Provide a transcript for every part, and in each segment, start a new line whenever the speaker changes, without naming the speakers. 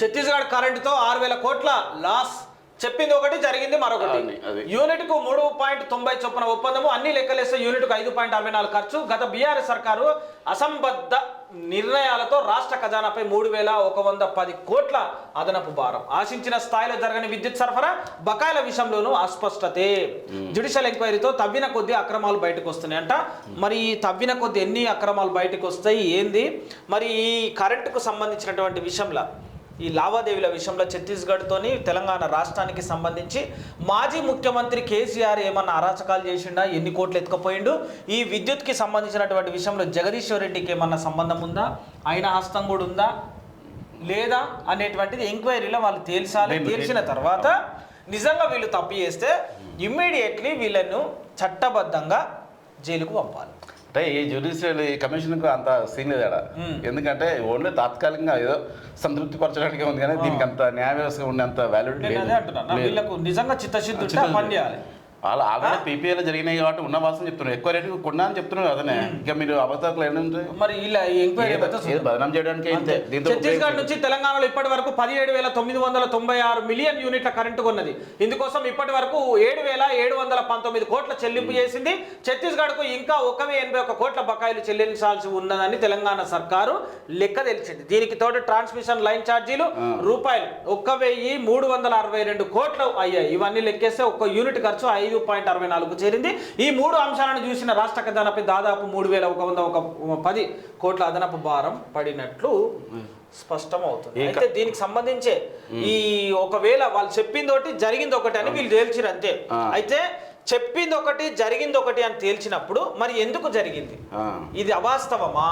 ఛత్తీస్గఢ్ కరెంటుతో ఆరు వేల కోట్ల లాస్. చెప్పింది ఒకటి జరిగింది మరొకటి. యూనిట్కు మూడు పాయింట్ తొంభై చొప్పున ఒప్పందము. అన్ని లెక్కలేస్తే యూనిట్కు ఐదు పాయింట్ అరవై నాలుగు ఖర్చు. గత బీఆర్ఎస్ సర్కారు అసంబద్ధ నిర్ణయాలతో రాష్ట్ర ఖజానాపై మూడు వేల ఒక వంద పది కోట్ల అదనపు భారం. ఆశించిన స్థాయిలో జరగని విద్యుత్ సరఫరా బకాయిల విషయంలోనూ అస్పష్టతే. జ్యుడిషియల్ ఎంక్వైరీతో తవ్విన కొద్ది అక్రమాలు బయటకు వస్తున్నాయంట. మరి ఈ తవ్విన కొద్ది ఎన్ని అక్రమాలు బయటకు వస్తాయి? ఏంది? మరి ఈ కరెంటుకు సంబంధించినటువంటి విషయంలో ఈ లావాదేవీల విషయంలో ఛత్తీస్గఢ్తోని తెలంగాణ రాష్ట్రానికి సంబంధించి మాజీ ముఖ్యమంత్రి కేసీఆర్ ఏమన్నా అరాచకాలు చేసిండా? ఎన్ని కోట్లు ఎత్తుకపోయిండు? ఈ విద్యుత్కి సంబంధించినటువంటి విషయంలో జగదీశ్వర్ రెడ్డికి ఏమన్నా సంబంధం ఉందా? ఆయన హస్తం కూడా ఉందా? లేదా అనేటువంటిది ఎంక్వైరీలో వాళ్ళు తేల్చాలి. తేల్చిన తర్వాత నిజంగా వీళ్ళు తప్పు చేస్తే ఇమ్మీడియట్లీ వీళ్ళను చట్టబద్ధంగా జైలుకు పంపాలి.
అంటే ఈ జ్యుడిషియల్ కమిషన్కు అంత సీన్ లేదు ఆడ. ఎందుకంటే ఓన్లీ తాత్కాలికంగా ఏదో సంతృప్తి పరచడానికి ఉంది కానీ దీనికి అంత న్యాయ వ్యవస్థ వాల్యూ
అదే అంటున్నా. వీళ్ళకు నిజంగా చిత్తశుద్ధి పని చేయాలి
వాళ్ళు ఆల్రెడీ పీపీఏలో జరిగినాయి కాబట్టి ఉన్న వాసన చెప్తున్నారు. ఎక్కువ రేటు కొన్నా అని చెప్తున్నారు అదనే ఇంకా మీరు ఏంటంటే
మరి ఇలా ఎంక్వైరీ
బదనాం చేయడానికి
ఛత్తీస్గఢ్ నుంచి తెలంగాణలో ఇప్పటి వరకు పదిహేడు వేల తొమ్మిది వందల తొంభై ఆరు మిలియన్ యూనిట్ల కరెంటు కొన్నది. ఇందుకోసం ఇప్పటి వరకు ఏడు వేల ఏడు వందల పంతొమ్మిది కోట్ల చెల్లింపు చేసింది. ఛత్తీస్గఢ్కు ఇంకా ఒక ఎనభై ఒక కోట్ల బకాయిలు చెల్లించాల్సి ఉన్నదని తెలంగాణ సర్కారు లెక్క తెలిసింది. దీనికి తోడు ట్రాన్స్మిషన్ లైన్ ఛార్జీలు రూపాయలు. ఒక్క వెయ్యి మూడు వందల అరవై రెండు కోట్లు అయ్యాయి. ఇవన్నీ లెక్కేస్తే ఒక్క యూనిట్ ఖర్చు ఐదు పాయింట్ అరవై నాలుగు చేరింది. ఈ మూడు అంశాలను చూసిన రాష్ట్ర ఖజానాపై దాదాపు మూడు వేల ఒక వంద ఒక పది కోట్ల అదనపు భారం పడినట్లు స్పష్టం అవుతుంది అయితే దీనికి సంబంధించే ఈ ఒకవేళ వాళ్ళు చెప్పింది ఒకటి జరిగింది ఒకటి అని వీళ్ళు తేల్చిరు అంతే. అయితే చెప్పింది ఒకటి జరిగింది ఒకటి అని తేల్చినప్పుడు మరి ఎందుకు జరిగింది. ఇది అవాస్తవమా?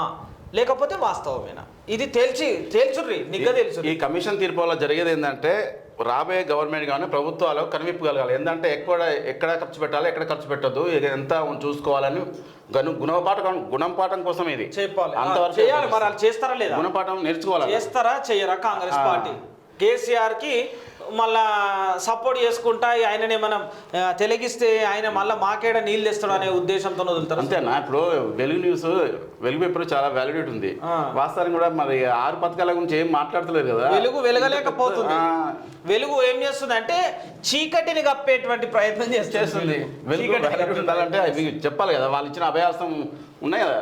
లేకపోతే వాస్తవమేనా? ఇది తేల్చి తేల్చుర్రి నిగ్గ
ఈ
తేల్చుర్రి.
కమిషన్ తీర్పు వల్ల జరిగేది ఏంటంటే రాబోయే గవర్నమెంట్ కానీ ప్రభుత్వాలు కనివిప్పు కలగాలి. ఏంటంటే ఎక్కడ ఎక్కడ ఖర్చు పెట్టాలి ఎక్కడ ఖర్చు పెట్టద్దు ఇది ఎంత చూసుకోవాలని గను గుణపాఠం గుణపాఠం కోసం ఇది.
చెప్పాలి.
అంతవరకు
చేయాలి మరి వాళ్ళు చేస్తారా లేదా?
గుణపాఠం నేర్చుకోవాలి?
చేస్తారా చెయ్యరా కాంగ్రెస్. పార్టీ? కేసీఆర్కి మళ్ళా సపోర్ట్ చేసుకుంటా ఆయననే మనం తెలిగిస్తే ఆయన మళ్ళా మాకేడ నీళ్ళు తెస్తాడు అనే ఉద్దేశంతో వదులుతారు
అంతేనా? ఇప్పుడు వెలుగు న్యూస్ వెలుగు పేపర్ చాలా వాల్యుడేట్ ఉంది. వాస్తవానికి కూడా మరి ఆరు పథకాల గురించి ఏం మాట్లాడతలేదు కదా.
వెలుగు వెలగలేకపోతుంది. వెలుగు ఏం చేస్తుంది అంటే చీకటిని కప్పేటువంటి ప్రయత్నం చేస్తుంది.
వెలుగు ఉండాలంటే చెప్పాలి కదా. వాళ్ళు ఇచ్చిన అభయాసం ఉన్నాయి కదా.